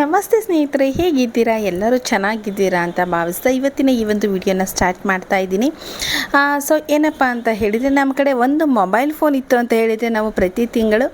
ನಮಸ್ತೆ ಸ್ನೇಹಿತರೆ, ಹೇಗಿದ್ದೀರಾ? ಎಲ್ಲರೂ ಚೆನ್ನಾಗಿದ್ದೀರಾ ಅಂತ ಭಾವಿಸ್ತಾ ಇವತ್ತಿನ ಈ ಒಂದು ವಿಡಿಯೋನ ಸ್ಟಾರ್ಟ್ ಮಾಡ್ತಾ ಇದ್ದೀನಿ. ಸೊ ಏನಪ್ಪ ಅಂತ ಹೇಳಿದರೆ, ನಮ್ಮ ಕಡೆ ಒಂದು ಮೊಬೈಲ್ ಫೋನ್ ಇತ್ತು ಅಂತ ಹೇಳಿದರೆ ನಾವು ಪ್ರತಿ ತಿಂಗಳು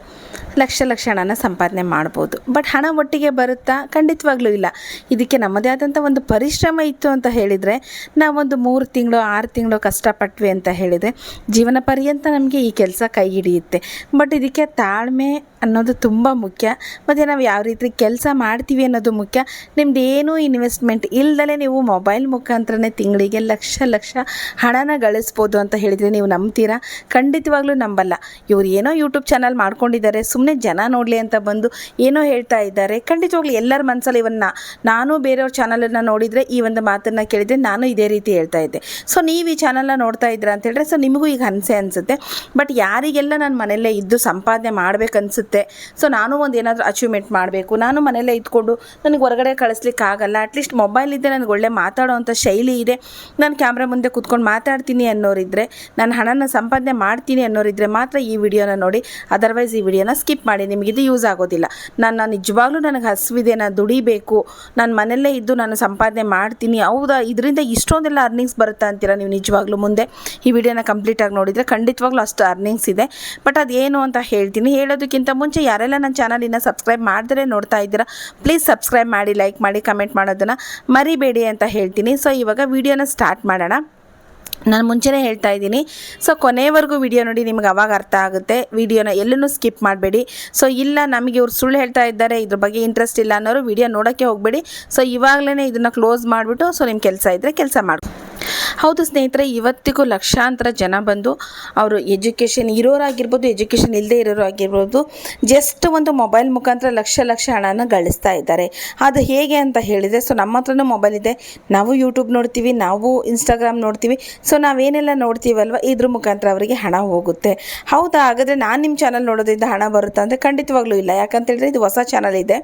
ಲಕ್ಷ ಲಕ್ಷ ಹಣನ ಸಂಪಾದನೆ ಮಾಡ್ಬೋದು. ಬಟ್ ಹಣ ಒಟ್ಟಿಗೆ ಬರುತ್ತಾ? ಖಂಡಿತವಾಗ್ಲೂ ಇಲ್ಲ. ಇದಕ್ಕೆ ನಮ್ಮದೇ ಆದಂಥ ಒಂದು ಪರಿಶ್ರಮ ಇತ್ತು ಅಂತ ಹೇಳಿದರೆ ನಾವೊಂದು ಮೂರು ತಿಂಗಳು, ಆರು ತಿಂಗಳು ಕಷ್ಟಪಟ್ವಿ ಅಂತ ಹೇಳಿದರೆ, ಜೀವನ ಪರ್ಯಂತ ನಮಗೆ ಈ ಕೆಲಸ ಕೈ ಹಿಡಿಯುತ್ತೆ. ಬಟ್ ಇದಕ್ಕೆ ತಾಳ್ಮೆ ಅನ್ನೋದು ತುಂಬ ಮುಖ್ಯ. ಮತ್ತು ನಾವು ಯಾವ ರೀತಿ ಕೆಲಸ ಮಾಡ್ತೀವಿ ಅನ್ನೋದು ಮುಖ್ಯ. ನಿಮ್ದು ಏನೂ ಇನ್ವೆಸ್ಟ್ಮೆಂಟ್ ಇಲ್ಲದಲೇ ನೀವು ಮೊಬೈಲ್ ಮುಖಾಂತರನೇ ತಿಂಗಳಿಗೆ ಲಕ್ಷ ಲಕ್ಷ ಹಣನ ಗಳಿಸ್ಬೋದು ಅಂತ ಹೇಳಿದರೆ ನೀವು ನಂಬ್ತೀರಾ? ಖಂಡಿತವಾಗ್ಲೂ ನಂಬಲ್ಲ. ಇವ್ರು ಏನೋ ಯೂಟ್ಯೂಬ್ ಚಾನಲ್ ಮಾಡ್ಕೊಂಡಿದ್ದಾರೆ ಸುಮ್ಮನೆ ಜನ ನೋಡಲಿ ಅಂತ ಬಂದು ಏನೋ ಹೇಳ್ತಾ ಇದ್ದಾರೆ. ಖಂಡಿತವಾಗ್ಲೂ ಎಲ್ಲರ ಮನಸ್ಸಲ್ಲಿ ಇವನ್ನ ನಾನು ಬೇರೆಯವ್ರ ಚಾನಲನ್ನು ನೋಡಿದರೆ ಈ ಒಂದು ಮಾತನ್ನು ಕೇಳಿದರೆ ನಾನು ಇದೇ ರೀತಿ ಹೇಳ್ತಾ ಇದ್ದೆ. ಸೊ, ನೀವು ಈ ಚಾನಲ್ನ ನೋಡ್ತಾ ಇದ್ದೀರಾ ಅಂತ ಹೇಳಿದ್ರೆ ಸೊ, ನಿಮಗೂ ಈಗ ಅನಿಸೆ ಅನಿಸುತ್ತೆ. ಬಟ್ ಯಾರಿಗೆಲ್ಲ ನಾನು ಮನೆಯಲ್ಲೇ ಇದ್ದು ಸಂಪಾದನೆ ಮಾಡಬೇಕನ್ಸುತ್ತೆ. ಸೊ, ನಾನು ಒಂದು ಏನಾದರೂ ಅಚೀವ್ಮೆಂಟ್ ಮಾಡಬೇಕು. ನಾನು ಮನೆಯಲ್ಲೇ ಇದ್ಕೊಂಡು ನನಗೆ ಹೊರಗಡೆ ಕಳಿಸ್ಲಿಕ್ಕೆ ಆಗಲ್ಲ. ಅಟ್ಲೀಸ್ಟ್ ಮೊಬೈಲ್ ಇದ್ದರೆ ನನಗೆ ಒಳ್ಳೆ ಮಾತಾಡೋವಂಥ ಶೈಲಿ ಇದೆ. ನಾನು ಕ್ಯಾಮ್ರಾ ಮುಂದೆ ಕೂತ್ಕೊಂಡು ಮಾತಾಡ್ತೀನಿ ಅನ್ನೋರಿದ್ದರೆ ನಾನು ಹಣನ ಸಂಪಾದನೆ ಮಾಡ್ತೀನಿ ಅನ್ನೋರಿದ್ದರೆ ಮಾತ್ರ ಈ ವಿಡಿಯೋನ ನೋಡಿ. ಅದರ್ವೈಸ್ ಈ ವಿಡಿಯೋನ ಸ್ಕಿಪ್ ಮಾಡಿ, ನಿಮಗೆ ಇದು ಯೂಸ್ ಆಗೋದಿಲ್ಲ. ನಾನು ನಿಜವಾಗ್ಲೂ ನನಗೆ ಹಸಿವಿದೆ, ನಾನು ದುಡಿಬೇಕು, ನಾನು ಮನೆಯಲ್ಲೇ ಇದ್ದು ನಾನು ಸಂಪಾದನೆ ಮಾಡ್ತೀನಿ, ಹೌದಾ? ಇದರಿಂದ ಇಷ್ಟೊಂದೆಲ್ಲ ಅರ್ನಿಂಗ್ಸ್ ಬರುತ್ತಾ ಅಂತೀರಾ ನೀವು ನಿಜವಾಗ್ಲೂ ಮುಂದೆ? ಈ ವಿಡಿಯೋನ ಕಂಪ್ಲೀಟಾಗಿ ನೋಡಿದರೆ ಖಂಡಿತವಾಗ್ಲೂ ಅಷ್ಟು ಅರ್ನಿಂಗ್ಸ್ ಇದೆ. ಬಟ್ ಅದೇನು ಅಂತ ಹೇಳ್ತೀನಿ, ಹೇಳೋದಕ್ಕಿಂತ ಮುಂಚೆ ಯಾರೆಲ್ಲ ನನ್ನ ಚಾನಲಿನ ಸಬ್ಸ್ಕ್ರೈಬ್ ಮಾಡಿದ್ರೆ ನೋಡ್ತಾ ಇದ್ದೀರಾ ಪ್ಲೀಸ್ ಸಬ್ಸ್ಕ್ರೈಬ್ ಮಾಡಿ ಲೈಕ್ ಮಾಡಿ ಕಮೆಂಟ್ ಮಾಡೋದನ್ನು ಮರಿಬೇಡಿ ಅಂತ ಹೇಳ್ತೀನಿ. ಸೊ ಇವಾಗ ವಿಡಿಯೋನ ಸ್ಟಾರ್ಟ್ ಮಾಡೋಣ. ನಾನು ಮುಂಚೆನೇ ಹೇಳ್ತಾ ಇದ್ದೀನಿ. ಸೊ ಕೊನೆವರೆಗೂ ವಿಡಿಯೋ ನೋಡಿ ನಿಮ್ಗೆ ಅವಾಗ ಅರ್ಥ ಆಗುತ್ತೆ. ವಿಡಿಯೋನ ಎಲ್ಲೂ ಸ್ಕಿಪ್ ಮಾಡಬೇಡಿ. ಸೊ ಇಲ್ಲ ನಮಗೆ ಇವ್ರು ಸುಳ್ಳು ಹೇಳ್ತಾ ಇದ್ದಾರೆ, ಇದ್ರ ಬಗ್ಗೆ ಇಂಟ್ರೆಸ್ಟ್ ಇಲ್ಲ ಅನ್ನೋರು ವಿಡಿಯೋ ನೋಡೋಕ್ಕೆ ಹೋಗಬೇಡಿ. ಸೊ ಇವಾಗಲೇ ಇದನ್ನು ಕ್ಲೋಸ್ ಮಾಡಿಬಿಟ್ಟು ಸೊ ನಿಮ್ಮ ಕೆಲಸ ಇದ್ದರೆ ಕೆಲಸ ಮಾಡಿ. ಹೌದು ಸ್ನೇಹಿತರೆ, ಇವತ್ತಿಗೂ ಲಕ್ಷಾಂತರ ಜನ ಬಂದು ಅವರು ಎಜುಕೇಷನ್ ಇರೋರಾಗಿರ್ಬೋದು, ಎಜುಕೇಷನ್ ಇಲ್ಲದೆ ಇರೋರು ಆಗಿರ್ಬೋದು ಜಸ್ಟ್ ಒಂದು ಮೊಬೈಲ್ ಮುಖಾಂತರ ಲಕ್ಷ ಲಕ್ಷ ಹಣನ ಗಳಿಸ್ತಾ ಇದ್ದಾರೆ. ಅದು ಹೇಗೆ ಅಂತ ಹೇಳಿದರೆ, ಸೊ ನಮ್ಮ ಹತ್ರನೂ ಮೊಬೈಲ್ ಇದೆ. ನಾವು ಯೂಟ್ಯೂಬ್ ನೋಡ್ತೀವಿ, ನಾವು ಇನ್ಸ್ಟಾಗ್ರಾಮ್ ನೋಡ್ತೀವಿ. ಸೊ ನಾವೇನೆಲ್ಲ ನೋಡ್ತೀವಲ್ವ, ಇದ್ರ ಮುಖಾಂತರ ಅವರಿಗೆ ಹಣ ಹೋಗುತ್ತೆ. ಹೌದಾ? ಹಾಗಾದರೆ ನಾನು ನಿಮ್ಮ ಚಾನಲ್ ನೋಡೋದ್ರಿಂದ ಹಣ ಬರುತ್ತಾ ಅಂದರೆ ಖಂಡಿತವಾಗ್ಲೂ ಇಲ್ಲ. ಯಾಕಂತ ಹೇಳಿದ್ರೆ ಇದು ಹೊಸ ಚಾನಲ್ ಇದೆ.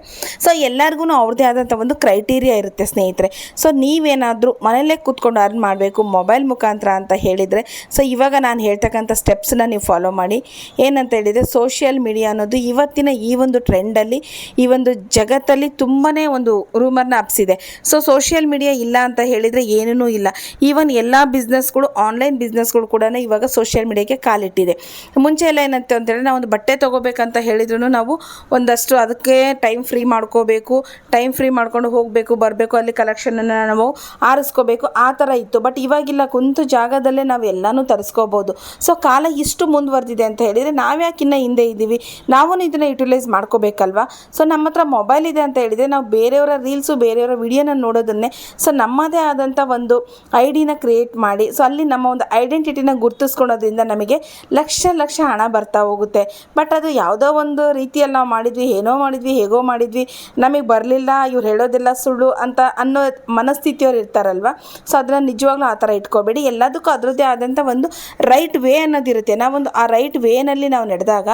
ಸೊ ಎಲ್ಲರಿಗೂ ಅವ್ರದ್ದೇ ಆದಂಥ ಒಂದು ಕ್ರೈಟೀರಿಯಾ ಇರುತ್ತೆ ಸ್ನೇಹಿತರೆ. ಸೊ ನೀವೇನಾದರೂ ಮನೆಯಲ್ಲೇ ಕೂತ್ಕೊಂಡು ಅರ್ನ್ ಮಾಡಬೇಕು ಮೊಬೈಲ್ ಮುಖಾಂತರ ಅಂತ ಹೇಳಿದರೆ. ಸೊ ಇವಾಗ ನಾನು ಹೇಳ್ತಕ್ಕಂಥ ಸ್ಟೆಪ್ಸನ್ನ ನೀವು ಫಾಲೋ ಮಾಡಿ. ಏನಂತ ಹೇಳಿದರೆ ಸೋಷಿಯಲ್ ಮೀಡಿಯಾ ಅನ್ನೋದು ಇವತ್ತಿನ ಈ ಒಂದು ಟ್ರೆಂಡಲ್ಲಿ ಈ ಒಂದು ಜಗತ್ತಲ್ಲಿ ತುಂಬಾ ಒಂದು ರೂಮರ್ನ ಹಬ್ಸಿದೆ. ಸೊ ಸೋಷಿಯಲ್ ಮೀಡಿಯಾ ಇಲ್ಲ ಅಂತ ಹೇಳಿದರೆ ಏನೂ ಇಲ್ಲ. ಈವನ್ ಎಲ್ಲ ಬಿಸ್ನೆಸ್ಗಳು ಆನ್ಲೈನ್ ಬಿಸ್ನೆಸ್ಗಳು ಕೂಡ ಇವಾಗ ಸೋಷಿಯಲ್ ಮೀಡಿಯಾಕ್ಕೆ ಕಾಲಿಟ್ಟಿದೆ. ಮುಂಚೆ ಎಲ್ಲ ಏನಂತ ಅಂತೇಳಿ ನಾವು ಒಂದು ಬಟ್ಟೆ ತೊಗೋಬೇಕಂತ ಹೇಳಿದ್ರು ನಾವು ಒಂದಷ್ಟು ಅದಕ್ಕೆ ಟೈಮ್ ಫ್ರೀ ಮಾಡ್ಕೋಬೇಕು ಟೈಮ್ ಫ್ರೀ ಮಾಡ್ಕೊಂಡು ಹೋಗಬೇಕು, ಬರಬೇಕು, ಅಲ್ಲಿ ಕಲೆಕ್ಷನನ್ನು ನಾವು ಆರಿಸ್ಕೋಬೇಕು, ಆ ಥರ ಇತ್ತು. ಬಟ್ ಇವಾಗಿಲ್ಲ ಕುಂತು ಜಾಗದಲ್ಲೇ ನಾವು ಎಲ್ಲನೂ ತರಿಸ್ಕೋಬೋದು. ಸೊ ಕಾಲ ಇಷ್ಟು ಮುಂದುವರೆದಿದೆ ಅಂತ ಹೇಳಿದರೆ ನಾವ್ಯಾಕೆ ಇನ್ನೂ ಹಿಂದೆ ಇದ್ದೀವಿ? ನಾವು ಇದನ್ನು ಯುಟಿಲೈಸ್ ಮಾಡ್ಕೋಬೇಕಲ್ವಾ? ಸೊ ನಮ್ಮ ಹತ್ರ ಮೊಬೈಲ್ ಇದೆ ಅಂತ ಹೇಳಿದರೆ ನಾವು ಬೇರೆಯವರ ರೀಲ್ಸು ಬೇರೆಯವರ ವಿಡಿಯೋನ ನೋಡೋದನ್ನೇ ಸೊ ನಮ್ಮದೇ ಆದಂಥ ಒಂದು ಐಡಿನ ಡಿನ ಕ್ರಿಯೇಟ್ ಮಾಡಿ ಸೊ ಅಲ್ಲಿ ನಮ್ಮ ಒಂದು ಐಡೆಂಟಿಟಿನ ಗುರುತಿಸ್ಕೊಳ್ಳೋದ್ರಿಂದ ನಮಗೆ ಲಕ್ಷ ಲಕ್ಷ ಹಣ ಬರ್ತಾ ಹೋಗುತ್ತೆ. ಬಟ್ ಅದು ಯಾವುದೋ ಒಂದು ರೀತಿಯಲ್ಲಿ ನಾವು ಮಾಡಿದ್ವಿ, ಏನೋ ಮಾಡಿದ್ವಿ, ಹೇಗೋ ಮಾಡಿದ್ವಿ, ನಮಗೆ ಬರಲಿಲ್ಲ, ಇವ್ರು ಹೇಳೋದೆಲ್ಲ ಸುಳ್ಳು ಅಂತ ಅನ್ನೋ ಮನಸ್ಥಿತಿಯವ್ರು ಇರ್ತಾರಲ್ವ? ಸೊ ಅದನ್ನು ನಿಜವಾಗ್ಲೂ ಆ ಥರ ಇಟ್ಕೋಬೇಡಿ. ಎಲ್ಲದಕ್ಕೂ ಅದರದ್ದೇ ಆದಂಥ ಒಂದು ರೈಟ್ ವೇ ಅನ್ನೋದಿರುತ್ತೆ ನಾವೊಂದು ಆ ರೈಟ್ ವೇನಲ್ಲಿ ನಾವು ನಡೆದಾಗ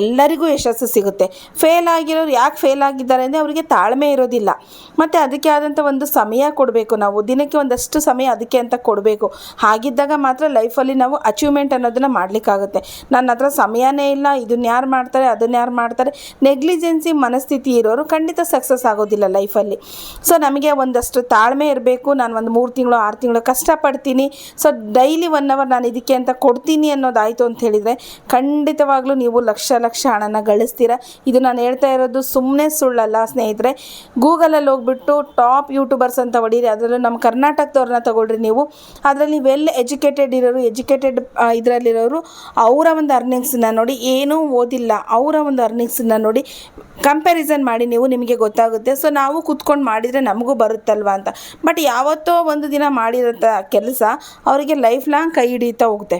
ಎಲ್ಲರಿಗೂ ಯಶಸ್ಸು ಸಿಗುತ್ತೆ. ಫೇಲ್ ಆಗಿರೋರು ಯಾಕೆ ಫೇಲ್ ಆಗಿದ್ದಾರೆ ಅಂದರೆ ಅವರಿಗೆ ತಾಳ್ಮೆ ಇರೋದಿಲ್ಲ. ಮತ್ತು ಅದಕ್ಕೆ ಆದಂಥ ಒಂದು ಸಮಯ ಕೊಡಬೇಕು ನಾವು. ದಿನಕ್ಕೆ ಒಂದಷ್ಟು ಸಮಯ ಅದಕ್ಕೆ ಅಂತ ಕೊಡಬೇಕು. ಹಾಗಿದ್ದಾಗ ಮಾತ್ರ ಲೈಫಲ್ಲಿ ನಾವು ಅಚೀವ್ಮೆಂಟ್ ಅನ್ನೋದನ್ನು ಮಾಡಲಿಕ್ಕಾಗುತ್ತೆ. ನನ್ನ ಹತ್ರ ಸಮಯನೇ ಇಲ್ಲ, ಇದನ್ನ ಯಾರು ಮಾಡ್ತಾರೆ, ಅದನ್ನ ಯಾರು ಮಾಡ್ತಾರೆ. ನೆಗ್ಲಿಜೆನ್ಸಿ ಮನಸ್ಥಿತಿ ಇರೋರು ಖಂಡಿತ ಸಕ್ಸಸ್ ಆಗೋದಿಲ್ಲ ಲೈಫಲ್ಲಿ ಸೊ ನಮಗೆ ಒಂದಷ್ಟು ತಾಳ್ಮೆ ಇರಬೇಕು. ನಾನು ಒಂದು ಮೂರು ತಿಂಗಳು, ಆರು ತಿಂಗಳು ಕಷ್ಟಪಡ್ತೀನಿ ಸೊ ಡೈಲಿ ಒನ್ ಅವರ್ ನಾನು ಇದಕ್ಕೆ ಅಂತ ಕೊಡ್ತೀನಿ ಅನ್ನೋದಾಯಿತು ಅಂತ ಹೇಳಿದರೆ, ಖಂಡಿತವಾಗ್ಲೂ ನೀವು ಲಕ್ಷ ಲಕ್ಷ ಹಣನ ಗಳಿಸ್ತೀರ. ಇದು ನಾನು ಹೇಳ್ತಾ ಇರೋದು ಸುಮ್ಮನೆ ಸುಳ್ಳಲ್ಲ ಸ್ನೇಹಿತರೆ. ಗೂಗಲಲ್ಲಿ ಹೋಗ್ಬಿಟ್ಟು ಟಾಪ್ ಯೂಟ್ಯೂಬರ್ಸ್ ಅಂತ ಹೊಡೀರಿ, ಅದರಲ್ಲೂ ನಮ್ಮ ಕರ್ನಾಟಕದವ್ರನ್ನ ತಗೊಳ್ರಿ ನೀವು. ಅದರಲ್ಲಿ ವೆಲ್ ಎಜುಕೇಟೆಡ್ ಇರೋರು ಎಜುಕೇಟೆಡ್ ಇದರಲ್ಲಿರೋರು ಅವರ ಒಂದು ಅರ್ನಿಂಗ್ಸನ್ನ ನೋಡಿ, ಏನೂ ಓದಿಲ್ಲ, ಅವರ ಒಂದು ಅರ್ನಿಂಗ್ಸನ್ನ ನೋಡಿ ಕಂಪ್ಯಾರಿಸನ್ ಮಾಡಿ ನೀವು ನಿಮಗೆ ಗೊತ್ತಾಗುತ್ತೆ. ಸೊ ನಾವು ಕೂತ್ಕೊಂಡು ಮಾಡಿದರೆ ನಮಗೂ ಬರುತ್ತಲ್ವ ಅಂತ. ಬಟ್ ಯಾವತ್ತೋ ಒಂದು ದಿನ ಮಾಡಿರೋಂಥ ಕೆಲಸ ಅವರಿಗೆ ಲೈಫ್ ಲಾಂಗ್ ಕೈ ಹಿಡಿತಾ ಹೋಗುತ್ತೆ.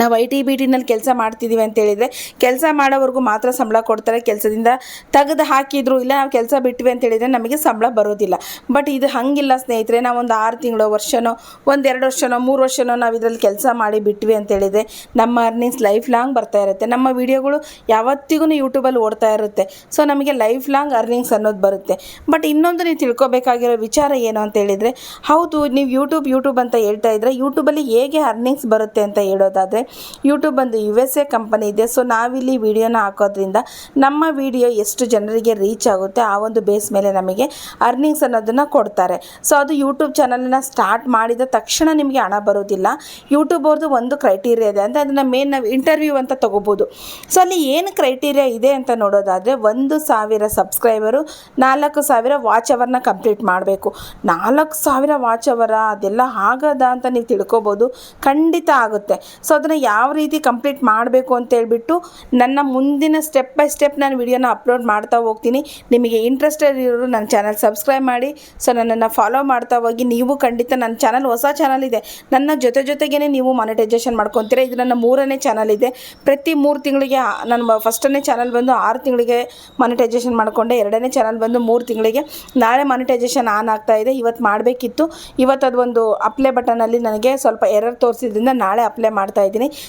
ನಾವು ಐ ಟಿ ಬಿ ಟಿನಲ್ಲಿ ಕೆಲಸ ಮಾಡ್ತಿದ್ದೀವಿ ಅಂತ ಹೇಳಿದರೆ ಕೆಲಸ ಮಾಡೋವರೆಗೂ ಮಾತ್ರ ಸಂಬಳ ಕೊಡ್ತಾರೆ, ಕೆಲಸದಿಂದ ತೆಗೆದು ಹಾಕಿದ್ರು ಇಲ್ಲ ನಾವು ಕೆಲಸ ಬಿಟ್ವಿ ಅಂತ ಹೇಳಿದರೆ ನಮಗೆ ಸಂಬಳ ಬರೋದಿಲ್ಲ. ಬಟ್ ಇದು ಹಾಗಿಲ್ಲ ಸ್ನೇಹಿತರೆ, ನಾವು ಒಂದು ಆರು ತಿಂಗಳು, ವರ್ಷನೋ ಒಂದೆರಡು ವರ್ಷನೋ, ಮೂರು ವರ್ಷನೋ ನಾವು ಇದರಲ್ಲಿ ಕೆಲಸ ಮಾಡಿ ಬಿಟ್ವಿ ಅಂತ ಹೇಳಿದರೆ ನಮ್ಮ ಅರ್ನಿಂಗ್ಸ್ ಲೈಫ್ ಲಾಂಗ್ ಬರ್ತಾ ಇರುತ್ತೆ. ನಮ್ಮ ವಿಡಿಯೋಗಳು ಯಾವತ್ತಿಗೂ ಯೂಟ್ಯೂಬಲ್ಲಿ ಓಡ್ತಾ ಇರುತ್ತೆ. ಸೊ ನಮಗೆ ಲೈಫ್ ಲಾಂಗ್ ಅರ್ನಿಂಗ್ಸ್ ಅನ್ನೋದು ಬರುತ್ತೆ. ಬಟ್ ಇನ್ನೊಂದು ನೀವು ತಿಳ್ಕೊಬೇಕಾಗಿರೋ ವಿಚಾರ ಏನು ಅಂತ ಹೇಳಿದರೆ, ಹೌದು, ನೀವು ಯೂಟ್ಯೂಬ್ ಯೂಟ್ಯೂಬ್ ಅಂತ ಹೇಳ್ತಾ ಇದ್ರೆ ಯೂಟ್ಯೂಬಲ್ಲಿ ಹೇಗೆ ಅರ್ನಿಂಗ್ಸ್ ಬರುತ್ತೆ ಅಂತ ಹೇಳೋದಾದರೆ ಹೇಳಿದರೆ ಯೂಟ್ಯೂಬ್ ಒಂದು ಯು ಎಸ್ ಎ ಕಂಪನಿ ಇದೆ. ಸೊ ನಾವಿಲ್ಲಿ ವಿಡಿಯೋನ ಹಾಕೋದ್ರಿಂದ ನಮ್ಮ ವಿಡಿಯೋ ಎಷ್ಟು ಜನರಿಗೆ ರೀಚ್ ಆಗುತ್ತೆ, ಆ ಒಂದು ಬೇಸ್ ಮೇಲೆ ನಮಗೆ ಅರ್ನಿಂಗ್ಸ್ ಅನ್ನೋದನ್ನು ಕೊಡ್ತಾರೆ. ಸೊ ಅದು ಯೂಟ್ಯೂಬ್ ಚಾನಲನ್ನ ಸ್ಟಾರ್ಟ್ ಮಾಡಿದ ತಕ್ಷಣ ನಿಮಗೆ ಹಣ ಬರೋದಿಲ್ಲ. ಯೂಟ್ಯೂಬ್ ಅವ್ರದ್ದು ಒಂದು ಕ್ರೈಟೀರಿಯಾ ಇದೆ. ಅಂದರೆ ಅದನ್ನು ಮೇನ್ ನಾವು ಇಂಟರ್ವ್ಯೂ ಅಂತ ತೊಗೋಬೋದು. ಸೊ ಅಲ್ಲಿ ಏನು ಕ್ರೈಟೀರಿಯಾ ಇದೆ ಅಂತ ನೋಡೋದಾದರೆ, ಒಂದು ಸಾವಿರ ಸಬ್ಸ್ಕ್ರೈಬರು ನಾಲ್ಕು ಸಾವಿರ ವಾಚ್ ಅವರ್ನ ಕಂಪ್ಲೀಟ್ ಮಾಡಬೇಕು. ನಾಲ್ಕು ಸಾವಿರ ವಾಚ್ ಅವರ ಅದೆಲ್ಲ ಆಗದ ಅಂತ ನೀವು ತಿಳ್ಕೊಬೋದು. ಖಂಡಿತ ಆಗುತ್ತೆ. ಸೊ ಅದನ್ನು ಯಾವ ರೀತಿ ಕಂಪ್ಲೀಟ್ ಮಾಡಬೇಕು ಅಂತ ಹೇಳ್ಬಿಟ್ಟು ನನ್ನ ಮುಂದಿನ ಸ್ಟೆಪ್ ಬೈ ಸ್ಟೆಪ್ ನಾನು ವಿಡಿಯೋನ ಅಪ್ಲೋಡ್ ಮಾಡ್ತಾ ಹೋಗ್ತೀನಿ. ನಿಮಗೆ ಇಂಟ್ರೆಸ್ಟೆಡ್ ಇರೋರು ನನ್ನ ಚಾನಲ್ ಸಬ್ಸ್ಕ್ರೈಬ್ ಮಾಡಿ. ಸೊ ನನ್ನನ್ನು ಫಾಲೋ ಮಾಡ್ತಾ ಹೋಗಿ. ನೀವು ಖಂಡಿತ ನನ್ನ ಚಾನಲ್ ಹೊಸ ಚಾನಲ್ ಇದೆ. ನನ್ನ ಜೊತೆ ಜೊತೆಗೇ ನೀವು ಮಾನಿಟೈಸೇಷನ್ ಮಾಡ್ಕೊತೀರಾ. ಇದು ನನ್ನ ಮೂರನೇ ಚಾನಲ್ ಇದೆ. ಪ್ರತಿ ಮೂರು ತಿಂಗಳಿಗೆ, ನನ್ನ ಫಸ್ಟನೇ ಚಾನಲ್ ಬಂದು ಆರು ತಿಂಗಳಿಗೆ ಮಾನಿಟೈಸೇಷನ್ ಮಾಡಿಕೊಂಡೆ. ಎರಡನೇ ಚಾನಲ್ ಬಂದು ಮೂರು ತಿಂಗಳಿಗೆ. ನಾಳೆ ಮಾನಿಟೈಸೇಷನ್ ಆನ್ ಆಗ್ತಾ ಇದೆ. ಇವತ್ತು ಮಾಡಬೇಕಿತ್ತು. ಇವತ್ತು ಅದು ಒಂದು ಅಪ್ಲೈ ಬಟನಲ್ಲಿ ನನಗೆ ಸ್ವಲ್ಪ ಎರರ್ ತೋರಿಸಿದ್ರಿಂದ ನಾಳೆ ಅಪ್ಲೈ ಮಾಡ್ತಾ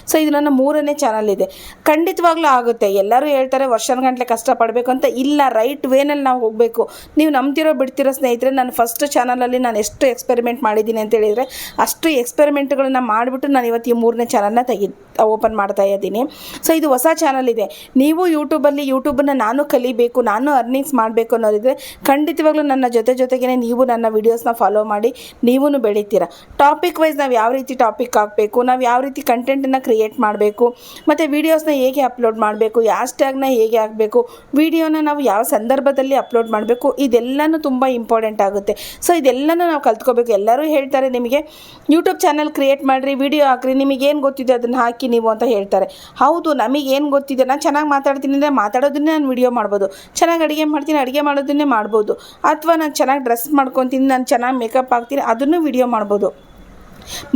ಸೊ ಇದು ನನ್ನ ಮೂರನೇ ಚಾನಲ್ ಇದೆ. ಖಂಡಿತವಾಗ್ಲೂ ಆಗುತ್ತೆ. ಎಲ್ಲರೂ ಹೇಳ್ತಾರೆ ವರ್ಷಗಂಟ್ಲೆ ಕಷ್ಟಪಡಬೇಕು ಅಂತ. ಇಲ್ಲ ರೈಟ್ ವೇನಲ್ಲಿ ನಾವು ಹೋಗಬೇಕು. ನೀವು ನಂಬ್ತಿರೋ, ಬಿಡ್ತಿರೋ ಸ್ನೇಹಿತರೆ ನಾನು ಫಸ್ಟ್ ಚಾನಲಲ್ಲಿ ನಾನು ಎಷ್ಟು ಎಕ್ಸ್ಪೆರಿಮೆಂಟ್ ಮಾಡಿದ್ದೀನಿ ಅಂತ ಹೇಳಿದರೆ, ಅಷ್ಟು ಎಕ್ಸ್ಪೆರಿಮೆಂಟ್ಗಳನ್ನ ಮಾಡಿಬಿಟ್ಟು ನಾನು ಇವತ್ತು ಈ ಮೂರನೇ ಚಾನಲ್ನ ತೆಗಿ ಓಪನ್ ಮಾಡ್ತಾ ಇದ್ದೀನಿ. ಸೊ ಇದು ಹೊಸ ಚಾನಲ್ ಇದೆ. ನೀವು ಯೂಟ್ಯೂಬಲ್ಲಿ ಯೂಟ್ಯೂಬನ್ನು ನಾನು ಕಲಿಬೇಕು, ನಾನು ಅರ್ನಿಂಗ್ಸ್ ಮಾಡಬೇಕು ಅನ್ನೋದಿದ್ರೆ ಖಂಡಿತವಾಗ್ಲೂ ನನ್ನ ಜೊತೆ ಜೊತೆಗೇ ನೀವು ನನ್ನ ವೀಡಿಯೋಸ್ನ ಫಾಲೋ ಮಾಡಿ ನೀವೂ ಬೆಳಿತೀರ. ಟಾಪಿಕ್ ವೈಸ್ ನಾವು ಯಾವ ರೀತಿ ಟಾಪಿಕ್ ಹಾಕಬೇಕು, ನಾವು ಯಾವ ರೀತಿ ಕಂಟೆಂಟನ್ನು ಕ್ರಿಯೇಟ್ ಮಾಡಬೇಕು, ಮತ್ತು ವೀಡಿಯೋಸ್ನ ಹೇಗೆ ಅಪ್ಲೋಡ್ ಮಾಡಬೇಕು ಟ್ಯಾಗ್ನ ಹೇಗೆ ಹಾಕಬೇಕು ವೀಡಿಯೋನ ನಾವು ಯಾವ ಸಂದರ್ಭದಲ್ಲಿ ಅಪ್ಲೋಡ್ ಮಾಡಬೇಕು, ಇದೆಲ್ಲನೂ ತುಂಬ ಇಂಪಾರ್ಟೆಂಟ್ ಆಗುತ್ತೆ. ಸೊ ಇದೆಲ್ಲನೂ ನಾವು ಕಲ್ತ್ಕೋಬೇಕು. ಎಲ್ಲರೂ ಹೇಳ್ತಾರೆ ನಿಮಗೆ ಯೂಟ್ಯೂಬ್ ಚಾನಲ್ ಕ್ರಿಯೇಟ್ ಮಾಡಿರಿ ವಿಡಿಯೋ ಹಾಕ್ರಿ, ನಿಮಗೇನು ಗೊತ್ತಿದೆ ಅದನ್ನು ಹಾಕಿ ನೀವು ಅಂತ ಹೇಳ್ತಾರೆ. ಹೌದು ನಮಗೇನು ಗೊತ್ತಿದೆ? ನಾನು ಚೆನ್ನಾಗಿ ಮಾತಾಡ್ತೀನಿ ಅಂದರೆ ಮಾತಾಡೋದನ್ನೇ ನಾನು ವಿಡಿಯೋ ಮಾಡ್ಬೋದು. ಚೆನ್ನಾಗಿ ಅಡುಗೆ ಮಾಡ್ತೀನಿ, ಅಡುಗೆ ಮಾಡೋದನ್ನೇ ಮಾಡ್ಬೋದು. ಅಥವಾ ನಾನು ಚೆನ್ನಾಗಿ ಡ್ರೆಸ್ ಮಾಡ್ಕೊತೀನಿ, ನಾನು ಚೆನ್ನಾಗಿ ಮೇಕಪ್ ಹಾಕ್ತೀನಿ, ಅದನ್ನು ವಿಡಿಯೋ ಮಾಡ್ಬೋದು.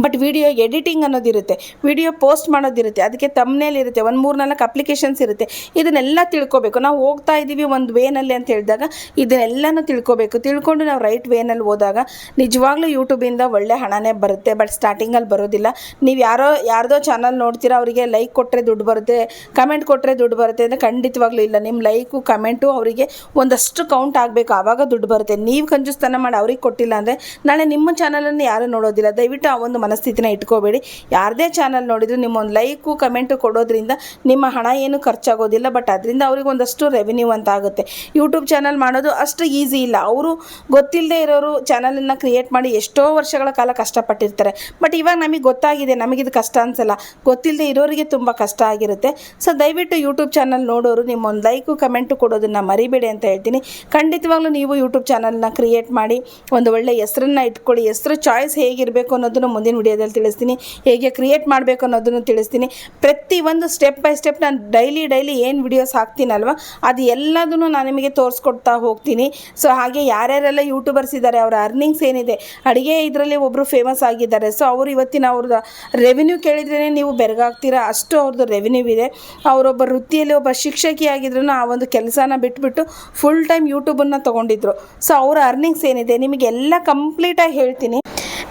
ಬಟ್ ವಿಡಿಯೋ ಎಡಿಟಿಂಗ್ ಅನ್ನೋದಿರುತ್ತೆ. ವಿಡಿಯೋ ಪೋಸ್ಟ್ ಮಾಡೋದಿರುತ್ತೆ. ಅದಕ್ಕೆ ತಮ್ಮನೇಲಿ ಇರುತ್ತೆ. ಒಂದು ಮೂರು ನಾಲ್ಕು ಅಪ್ಲಿಕೇಶನ್ಸ್ ಇರುತ್ತೆ. ಇದನ್ನೆಲ್ಲ ತಿಳ್ಕೊಬೇಕು. ನಾವು ಹೋಗ್ತಾ ಇದ್ದೀವಿ ಒಂದು ವೇನಲ್ಲಿ ಅಂತ ಹೇಳಿದಾಗ ಇದನ್ನೆಲ್ಲನೂ ತಿಳ್ಕೊಬೇಕು. ತಿಳ್ಕೊಂಡು ನಾವು ರೈಟ್ ವೇನಲ್ಲಿ ಹೋದಾಗ ನಿಜವಾಗ್ಲೂ ಯೂಟ್ಯೂಬಿಂದ ಒಳ್ಳೆ ಹಣನೇ ಬರುತ್ತೆ. ಬಟ್ ಸ್ಟಾರ್ಟಿಂಗಲ್ಲಿ ಬರೋದಿಲ್ಲ. ನೀವು ಯಾರೋ, ಯಾರ್ದೋ ಚಾನಲ್ ನೋಡ್ತೀರಾ ಅವರಿಗೆ ಲೈಕ್ ಕೊಟ್ಟರೆ ದುಡ್ಡು ಬರುತ್ತೆ. ಕಮೆಂಟ್ ಕೊಟ್ಟರೆ ದುಡ್ಡು ಬರುತ್ತೆ ಅಂದರೆ ಖಂಡಿತವಾಗ್ಲೂ ಇಲ್ಲ. ನಿಮ್ಮ ಲೈಕು ಕಮೆಂಟು ಅವರಿಗೆ ಒಂದಷ್ಟು ಕೌಂಟ್ ಆಗಬೇಕು. ಆವಾಗ ದುಡ್ಡು ಬರುತ್ತೆ. ನೀವು ಕಂಜುಸ್ತನ ಮಾಡಿ ಅವ್ರಿಗೆ ಕೊಟ್ಟಿಲ್ಲ ಅಂದರೆ ನಾಳೆ ನಿಮ್ಮ ಚಾನಲನ್ನು ಯಾರೂ ನೋಡೋದಿಲ್ಲ. ದಯವಿಟ್ಟು ಒಂದು ಮನಸ್ಥಿತಿನ ಇಟ್ಕೋಬೇಡಿ. ಯಾರದೇ ಚಾನಲ್ ನೋಡಿದ್ರು ನಿಮ್ಮ ಒಂದು ಲೈಕು ಕಮೆಂಟು ಕೊಡೋದ್ರಿಂದ ನಿಮ್ಮ ಹಣ ಏನು ಖರ್ಚಾಗೋದಿಲ್ಲ ಬಟ್ ಅದರಿಂದ ಅವ್ರಿಗೆ ಒಂದಷ್ಟು ರೆವಿನ್ಯೂ ಅಂತ ಆಗುತ್ತೆ. ಯೂಟ್ಯೂಬ್ ಚಾನಲ್ ಮಾಡೋದು ಅಷ್ಟು ಈಸಿ ಇಲ್ಲ. ಅವರು ಗೊತ್ತಿಲ್ಲದೆ ಇರೋರು ಚಾನಲನ್ನು ಕ್ರಿಯೇಟ್ ಮಾಡಿ ಎಷ್ಟೋ ವರ್ಷಗಳ ಕಾಲ ಕಷ್ಟಪಟ್ಟಿರ್ತಾರೆ. ಬಟ್ ಇವಾಗ ನಮಗೆ ಗೊತ್ತಾಗಿದೆ ನಮಗಿದು ಕಷ್ಟ ಅನ್ಸಲ್ಲ. ಗೊತ್ತಿಲ್ಲದೆ ಇರೋರಿಗೆ ತುಂಬ ಕಷ್ಟ ಆಗಿರುತ್ತೆ. ಸೊ ದಯವಿಟ್ಟು ಯೂಟ್ಯೂಬ್ ಚಾನಲ್ ನೋಡೋರು ನಿಮ್ಮ ಒಂದು ಲೈಕು ಕಮೆಂಟು ಕೊಡೋದನ್ನು ಮರಿಬೇಡಿ ಅಂತ ಹೇಳ್ತೀನಿ. ಖಂಡಿತವಾಗ್ಲೂ ನೀವು ಯೂಟ್ಯೂಬ್ ಚಾನಲ್ನ ಕ್ರಿಯೇಟ್ ಮಾಡಿ, ಒಂದು ಒಳ್ಳೆ ಹೆಸರನ್ನ ಇಟ್ಕೊಳ್ಳಿ. ಹೆಸರು ಚಾಯ್ಸ್ ಹೇಗಿರಬೇಕು ಅನ್ನೋದನ್ನು ಮುಂದಿನ ವಿಡಿಯೋದಲ್ಲಿ ತಿಳಿಸ್ತೀನಿ. ಹೇಗೆ ಕ್ರಿಯೇಟ್ ಮಾಡಬೇಕು ಅನ್ನೋದನ್ನು ತಿಳಿಸ್ತೀನಿ. ಪ್ರತಿ ಒಂದು ಸ್ಟೆಪ್ ಬೈ ಸ್ಟೆಪ್ ನಾನು ಡೈಲಿ ಡೈಲಿ ಏನು ವಿಡಿಯೋಸ್ ಹಾಕ್ತೀನಲ್ವ, ಅದು ಎಲ್ಲದನ್ನು ನಾನು ನಿಮಗೆ ತೋರಿಸ್ಕೊಡ್ತಾ ಹೋಗ್ತೀನಿ. ಸೊ ಹಾಗೆ ಯಾರ್ಯಾರೆಲ್ಲ ಯೂಟ್ಯೂಬರ್ಸ್ ಇದ್ದಾರೆ ಅವರ ಅರ್ನಿಂಗ್ಸ್ ಏನಿದೆ, ಅಡುಗೆ ಇದರಲ್ಲಿ ಒಬ್ಬರು ಫೇಮಸ್ ಆಗಿದ್ದಾರೆ. ಸೊ ಅವರು ಇವತ್ತಿನ ಅವ್ರದ್ದು ರೆವಿನ್ಯೂ ಕೇಳಿದ್ರೇ ನೀವು ಬೆರಗಾಗ್ತೀರಾ? ಅಷ್ಟು ಅವ್ರದ್ದು ರೆವಿನ್ಯೂ ಇದೆ. ಅವರೊಬ್ಬ ವೃತ್ತಿಯಲ್ಲಿ ಒಬ್ಬ ಶಿಕ್ಷಕಿ ಆಗಿದ್ರು ಆ ಒಂದು ಕೆಲಸನ ಬಿಟ್ಬಿಟ್ಟು ಫುಲ್ ಟೈಮ್ ಯೂಟ್ಯೂಬನ್ನು ತೊಗೊಂಡಿದ್ರು. ಸೊ ಅವರ ಅರ್ನಿಂಗ್ಸ್ ಏನಿದೆ ನಿಮಗೆ ಎಲ್ಲ ಕಂಪ್ಲೀಟಾಗಿ ಹೇಳ್ತೀನಿ.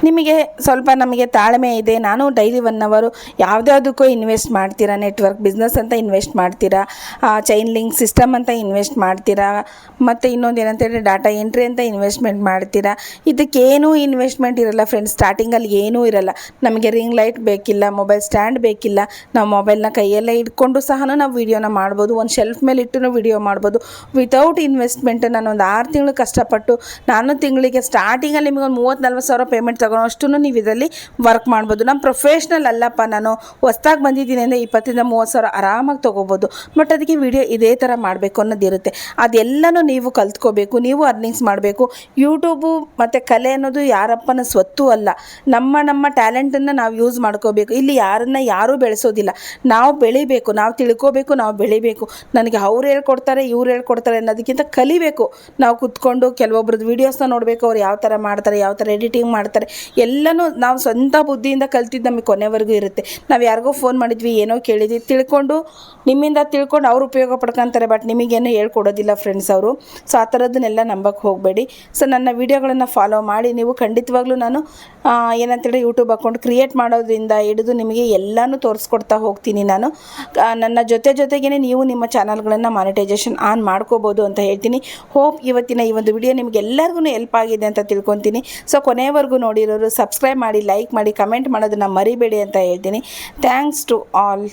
ನಿಮಗೆ ಸ್ವಲ್ಪ ನಮಗೆ ತಾಳ್ಮೆ ಇದೆ. ನಾನು ಡೈಲಿ ಒನ್ ಅವರು ಯಾವುದ್ಯಾವುದಕ್ಕೂ ಇನ್ವೆಸ್ಟ್ ಮಾಡ್ತೀರಾ? ನೆಟ್ವರ್ಕ್ ಬಿಸ್ನೆಸ್ ಅಂತ ಇನ್ವೆಸ್ಟ್ ಮಾಡ್ತೀರಾ? ಚೈನ್ ಲಿಂಕ್ ಸಿಸ್ಟಮ್ ಅಂತ ಇನ್ವೆಸ್ಟ್ ಮಾಡ್ತೀರಾ? ಮತ್ತು ಇನ್ನೊಂದು ಏನಂತ ಹೇಳಿದ್ರೆ ಡಾಟಾ ಎಂಟ್ರಿ ಅಂತ ಇನ್ವೆಸ್ಟ್ಮೆಂಟ್ ಮಾಡ್ತೀರಾ? ಇದಕ್ಕೇನೂ ಇನ್ವೆಸ್ಟ್ಮೆಂಟ್ ಇರಲ್ಲ ಫ್ರೆಂಡ್ಸ್. ಸ್ಟಾರ್ಟಿಂಗಲ್ಲಿ ಏನೂ ಇರಲ್ಲ. ನಮಗೆ ರಿಂಗ್ ಲೈಟ್ ಬೇಕಿಲ್ಲ, ಮೊಬೈಲ್ ಸ್ಟ್ಯಾಂಡ್ ಬೇಕಿಲ್ಲ. ನಾವು ಮೊಬೈಲ್ನ ಕೈಯಲ್ಲೇ ಇಟ್ಕೊಂಡು ಸಹ ನಾವು ವೀಡಿಯೋನ ಮಾಡ್ಬೋದು. ಒಂದು ಶೆಲ್ಫ್ ಮೇಲೆ ಇಟ್ಟು ವೀಡಿಯೋ ಮಾಡ್ಬೋದು. ವಿತೌಟ್ ಇನ್ವೆಸ್ಟ್ಮೆಂಟ್ ನಾನು ಒಂದು ಆರು ತಿಂಗಳು ಕಷ್ಟಪಟ್ಟು ನಾನು ತಿಂಗಳಿಗೆ ಸ್ಟಾರ್ಟಿಂಗಲ್ಲಿ ನಿಮಗೆ ಒಂದು ಮೂವತ್ತು ನಲ್ವತ್ತು ಸಾವಿರ ಪೇಮೆಂಟ್ ತಗೊಳ್ಳೋ ಅಷ್ಟು ನೀವು ಇದರಲ್ಲಿ ವರ್ಕ್ ಮಾಡ್ಬೋದು. ನಮ್ಮ ಪ್ರೊಫೆಷ್ನಲ್ ಅಲ್ಲಪ್ಪ ನಾನು. ಹೊಸ್ದಾಗಿ ಬಂದಿದ್ದೀನಿ ಅಂದರೆ ಇಪ್ಪತ್ತರಿಂದ ಮೂವತ್ತು ಸಾವಿರ ಆರಾಮಾಗಿ ತೊಗೋಬೋದು. ಬಟ್ ಅದಕ್ಕೆ ವಿಡಿಯೋ ಇದೇ ಥರ ಮಾಡಬೇಕು ಅನ್ನೋದಿರುತ್ತೆ ಅದೆಲ್ಲನೂ ನೀವು ಕಲ್ತ್ಕೋಬೇಕು, ನೀವು ಅರ್ನಿಂಗ್ಸ್ ಮಾಡಬೇಕು. ಯೂಟ್ಯೂಬು ಮತ್ತು ಕಲೆ ಅನ್ನೋದು ಯಾರಪ್ಪನ ಸ್ವತ್ತು ಅಲ್ಲ. ನಮ್ಮ ನಮ್ಮ ಟ್ಯಾಲೆಂಟನ್ನು ನಾವು ಯೂಸ್ ಮಾಡ್ಕೋಬೇಕು. ಇಲ್ಲಿ ಯಾರನ್ನ ಯಾರೂ ಬೆಳೆಸೋದಿಲ್ಲ. ನಾವು ಬೆಳಿಬೇಕು, ನಾವು ತಿಳ್ಕೋಬೇಕು, ನಾವು ಬೆಳಿಬೇಕು. ನನಗೆ ಅವ್ರು ಹೇಳ್ಕೊಡ್ತಾರೆ, ಇವ್ರು ಹೇಳ್ಕೊಡ್ತಾರೆ ಅನ್ನೋದಕ್ಕಿಂತ ಕಲಿಬೇಕು. ನಾವು ಕುತ್ಕೊಂಡು ಕೆಲವೊಬ್ರದ್ದು ವೀಡಿಯೋಸ್ನ ನೋಡಬೇಕು, ಅವ್ರು ಯಾವ ಥರ ಮಾಡ್ತಾರೆ, ಯಾವ ಥರ ಎಡಿಟಿಂಗ್ ಮಾಡ್ತಾರೆ. ಎಲ್ಲನೂ ನಾವು ಸ್ವಂತ ಬುದ್ಧಿಯಿಂದ ಕಲ್ತಿದ್ದು ನಮಗೆ ಕೊನೆವರೆಗೂ ಇರುತ್ತೆ. ನಾವು ಯಾರಿಗೋ ಫೋನ್ ಮಾಡಿದ್ವಿ, ಏನೋ ಕೇಳಿದ್ವಿ, ತಿಳ್ಕೊಂಡು ನಿಮ್ಮಿಂದ ತಿಳ್ಕೊಂಡು ಅವ್ರು ಉಪಯೋಗ ಪಡ್ಕೊತಾರೆ ಬಟ್ ನಿಮಗೇನು ಹೇಳ್ಕೊಡೋದಿಲ್ಲ ಫ್ರೆಂಡ್ಸ್ ಅವರು. ಸೊ ಆ ಥರದ್ದನ್ನೆಲ್ಲ ನಂಬಕ್ಕೆ ಹೋಗಬೇಡಿ. ಸೊ ನನ್ನ ವಿಡಿಯೋಗಳನ್ನು ಫಾಲೋ ಮಾಡಿ, ನೀವು ಖಂಡಿತವಾಗ್ಲೂ ನಾನು ಏನಂತೇಳಿ ಯೂಟ್ಯೂಬ್ ಅಕೌಂಟ್ ಕ್ರಿಯೇಟ್ ಮಾಡೋದ್ರಿಂದ ಹಿಡಿದು ನಿಮಗೆ ಎಲ್ಲನೂ ತೋರಿಸ್ಕೊಡ್ತಾ ಹೋಗ್ತೀನಿ ನಾನು. ನನ್ನ ಜೊತೆ ಜೊತೆಗೇ ನೀವು ನಿಮ್ಮ ಚಾನಲ್ಗಳನ್ನು ಮಾನಿಟೈಸೇಷನ್ ಆನ್ ಮಾಡ್ಕೋಬೋದು ಅಂತ ಹೇಳ್ತೀನಿ. ಹೋಪ್ ಇವತ್ತಿನ ಈ ಒಂದು ವಿಡಿಯೋ ನಿಮಗೆಲ್ಲರಿಗೂ ಹೆಲ್ಪ್ ಆಗಿದೆ ಅಂತ ತಿಳ್ಕೊತೀನಿ. ಸೊ ಕೊನೆಯವರೆಗೂ ನೋಡಿರೋ ಇರೋರು ಸಬ್ಸ್ಕ್ರೈಬ್ ಮಾಡಿ ಲೈಕ್ ಮಾಡಿ ಕಮೆಂಟ್ ಮಾಡೋದನ್ನು ಮರಿಬೇಡಿ ಅಂತ ಹೇಳ್ತೀನಿ. Thanks to all